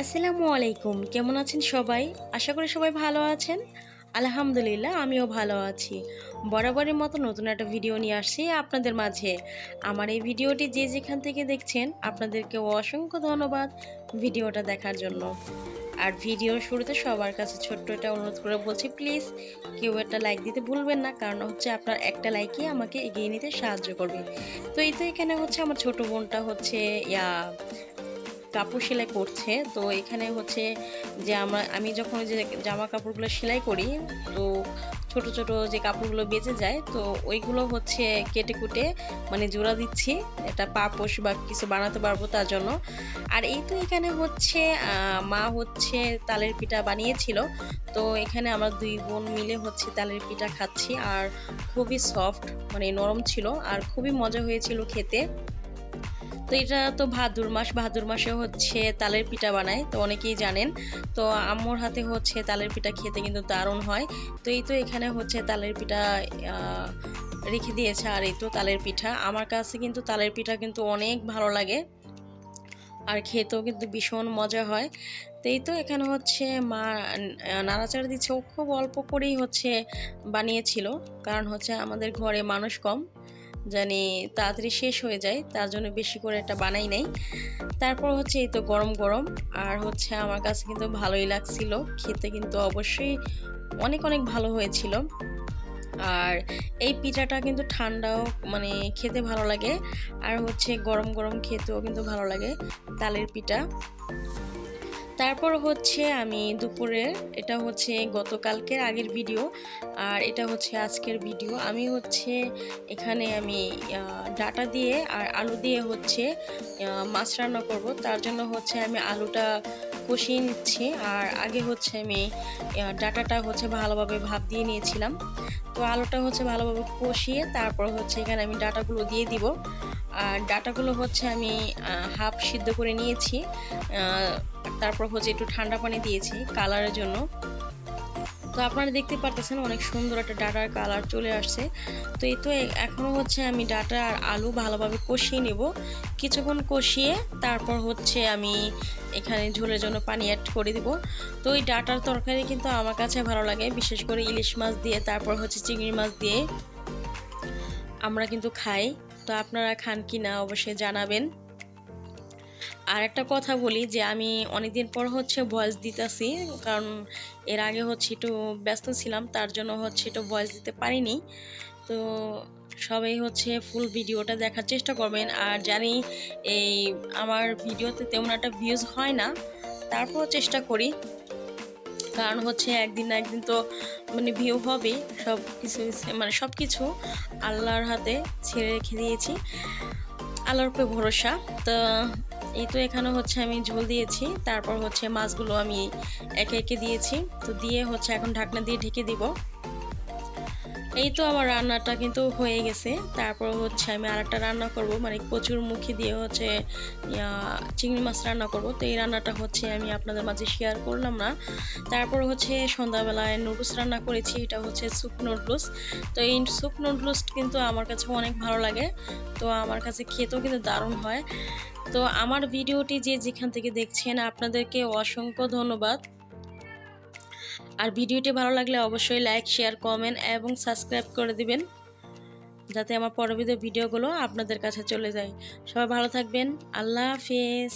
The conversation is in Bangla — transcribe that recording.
আসসালামু আলাইকুম। কেমন আছেন সবাই? আশা করি সবাই ভালো আছেন। আলহামদুলিল্লাহ, আমিও ভালো আছি। বরাবরের মতো নতুন একটা ভিডিও নিয়ে আসছি আপনাদের মাঝে। আমার এই ভিডিওটি যে যেখান থেকে দেখছেন, আপনাদেরকে অসংখ্য ধন্যবাদ ভিডিওটা দেখার জন্য। আর ভিডিওর শুরুতে সবার কাছে ছোট্ট একটা অনুরোধ করে বলছি, প্লিজ কেউ একটা লাইক দিতে ভুলবেন না, কারণ হচ্ছে আপনার একটা লাইকই আমাকে এগিয়ে নিতে সাহায্য করবে। তো এই তো এখানে হচ্ছে আমার ছোট বোনটা হচ্ছে, ইয়া কাপড় সেলাই করছে। তো এখানে হচ্ছে যে আমরা, আমি যখন যে জামা কাপড়গুলো সেলাই করি, তো ছোট ছোট যে কাপড়গুলো বেঁচে যায়, তো ওইগুলো হচ্ছে কেটে কুটে মানে জোড়া দিচ্ছি। এটা পাপোশ বা কিছু বানাতে পারব তার জন্য। আর এই তো এখানে হচ্ছে মা হচ্ছে তালের পিঠা বানিয়েছিল। তো এখানে আমরা দুই বোন মিলে হচ্ছে তালের পিঠা খাচ্ছি। আর খুবই সফট মানে নরম ছিল। আর খুবই মজা হয়েছিল খেতে। তো এটা তো ভাদুর মাস, ভাদুর মাসে হচ্ছে তালের পিঠা বানায়, তো অনেকেই জানেন। তো আম্মুর হাতে হচ্ছে তালের পিঠা খেতে কিন্তু দারুণ হয়। তো এই তো এখানে হচ্ছে তালের পিঠা রেখে দিয়েছে আর এই তো তালের পিঠা। আমার কাছে কিন্তু তালের পিঠা কিন্তু অনেক ভালো লাগে আর খেতেও কিন্তু ভীষণ মজা হয়। তো এই তো এখানে হচ্ছে মা নাড়াচাড়া দিচ্ছে। ও খুব অল্প করেই হচ্ছে বানিয়েছিল, কারণ হচ্ছে আমাদের ঘরে মানুষ কম। জানি তাড়াতাড়ি শেষ হয়ে যায়, তার জন্য বেশি করে একটা বানাই নাই। তারপর হচ্ছে এই তো গরম গরম, আর হচ্ছে আমার কাছে কিন্তু ভালোই লাগছিল, খেতে কিন্তু অবশ্যই অনেক অনেক ভালো হয়েছিল। আর এই পিঠাটা কিন্তু ঠান্ডাও মানে খেতে ভালো লাগে, আর হচ্ছে গরম গরম খেতেও কিন্তু ভালো লাগে, তালের পিঠা। তারপর হচ্ছে আমি দুপুরে এটা হচ্ছে গতকালকের আগের ভিডিও আর এটা হচ্ছে আজকের ভিডিও আমি হচ্ছে এখানে আমি ডাটা দিয়ে আর আলু দিয়ে হচ্ছে মাছ রান্না করব। তার জন্য হচ্ছে আমি আলুটা কষিয়ে নিচ্ছি। আর আগে হচ্ছে আমি ডাটাটা হচ্ছে ভালোভাবে ভাপ দিয়ে নিয়েছিলাম। তো আলুটা হচ্ছে ভালোভাবে কষিয়ে তারপর হচ্ছে এখানে আমি ডাটাগুলো দিয়ে দিব। আর ডাটাগুলো হচ্ছে আমি হাফ সিদ্ধ করে নিয়েছি। তারপর হচ্ছে একটু ঠান্ডা পানি দিয়েছি কালারের জন্য। তো আপনারা দেখতে পারতেছেন অনেক সুন্দর একটা ডাটার কালার চলে আসছে। তো এই তো এ- এখনও হচ্ছে আমি ডাটা আর আলু ভালোভাবে কষিয়ে নেব। কিছুক্ষণ কষিয়ে তারপর হচ্ছে আমি এখানে ঝোলের জন্য পানি অ্যাড করে দিব। তো ওই ডাটার তরকারি কিন্তু আমার কাছে ভালো লাগে, বিশেষ করে ইলিশ মাছ দিয়ে, তারপর হচ্ছে চিংড়ি মাছ দিয়ে আমরা কিন্তু খাই। তো আপনারা খান কি না অবশ্যই জানাবেন। আর একটা কথা বলি যে আমি অনেকদিন পর হচ্ছে ভয়েস দিতেছি, কারণ এর আগে হচ্ছে একটু ব্যস্ত ছিলাম, তার জন্য হচ্ছে একটু ভয়েস দিতে পারিনি। তো সবাই হচ্ছে ফুল ভিডিওটা দেখার চেষ্টা করবেন। আর জানি এই আমার ভিডিওতে তেমন একটা ভিউজ হয় না, তারপরও চেষ্টা করি। কারণ হচ্ছে একদিন না একদিন তো মানে ভিউ হবে সব কিছু মানে সব কিছু আল্লাহর হাতে ছেড়ে রেখে দিয়েছি। আল্লাহর উপরে ভরসা। তো এই তো এখানে হচ্ছে আমি ঝোল দিয়েছি, তারপর হচ্ছে মাছগুলো আমি একে একে দিয়েছি। তো দিয়ে হচ্ছে এখন ঢাকনা দিয়ে ঢেকে দিব। এই তো আমার রান্নাটা কিন্তু হয়ে গেছে। তারপর হচ্ছে আমি আরেকটা রান্না করব মানে কচুর মুখি দিয়ে হচ্ছে চিংড়ি মাছ রান্না করব। তো এই রান্নাটা হচ্ছে আমি আপনাদের মাঝে শেয়ার করলাম না। তারপর হচ্ছে সন্ধ্যাবেলায় নুডলস রান্না করেছি, এটা হচ্ছে স্যুপ নুডলস তো এই স্যুপ নুডলস কিন্তু আমার কাছে অনেক ভালো লাগে। তো আমার কাছে খেতেও কিন্তু দারুণ হয়। তো আমার ভিডিওটি যে যেখান থেকে দেখছেন, আপনাদেরকে অসংখ্য ধন্যবাদ। আর ভিডিওটি ভালো লাগলে অবশ্যই লাইক, শেয়ার, কমেন্ট এবং সাবস্ক্রাইব করে দিবেন, যাতে আমার পরবর্তী ভিডিওগুলো আপনাদের কাছে চলে যায়। সবাই ভালো থাকবেন। আল্লাহ হাফিজ।